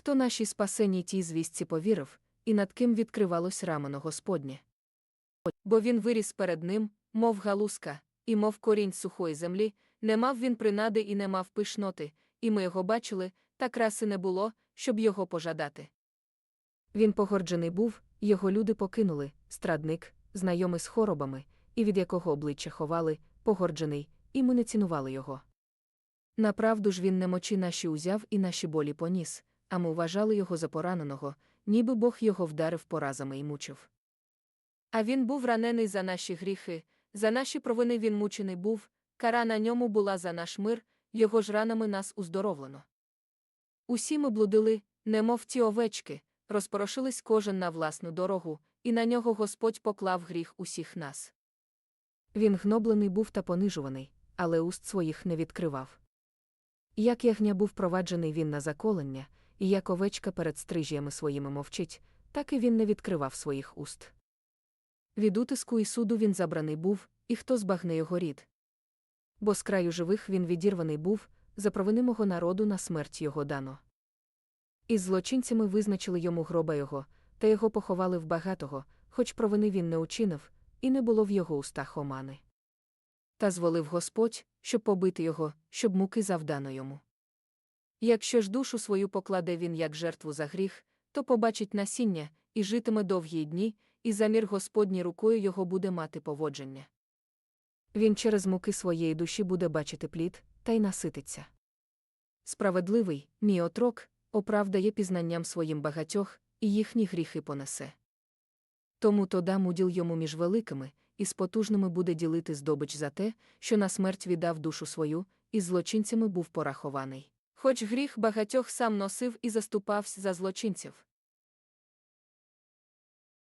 Хто нашій спасенній тій звістці повірив, і над ким відкривалось рамено Господнє. Бо він виріс перед ним, мов галузка, і мов корінь сухої землі, не мав він принади і не мав пишноти, і ми його бачили, та краси не було, щоб його пожадати. Він погорджений був, його люди покинули, страдник, знайомий з хоробами, і від якого обличчя ховали, погорджений, і ми не цінували його. Направду ж він не мочі наші узяв і наші болі поніс, а ми вважали його за пораненого, ніби Бог його вдарив поразами і мучив. А він був ранений за наші гріхи, за наші провини він мучений був, кара на ньому була за наш мир, його ж ранами нас уздоровлено. Усі ми блудили, немов ті овечки, розпорошились кожен на власну дорогу, і на нього Господь поклав гріх усіх нас. Він гноблений був та понижуваний, але уст своїх не відкривав. Як ягня був проваджений він на заколення, і як овечка перед стрижями своїми мовчить, так і він не відкривав своїх уст. Від утиску і суду він забраний був, і хто збагне його рід. Бо з краю живих він відірваний був, за провини мого народу на смерть його дано. Із злочинцями визначили йому гроба його, та його поховали в багатого, хоч провини він не учинив, і не було в його устах омани. Та зволив Господь, щоб побити його, щоб муки завдано йому. Якщо ж душу свою покладе він як жертву за гріх, то побачить насіння, і житиме довгі дні, і замір Господній рукою його буде мати поводження. Він через муки своєї душі буде бачити плід, та й насититься. Справедливий, мій отрок, оправдає пізнанням своїм багатьох, і їхні гріхи понесе. Тому то дам уділ йому між великими, і з потужними буде ділити здобич за те, що на смерть віддав душу свою, і злочинцями був порахований. Хоч гріх багатьох сам носив і заступався за злочинців.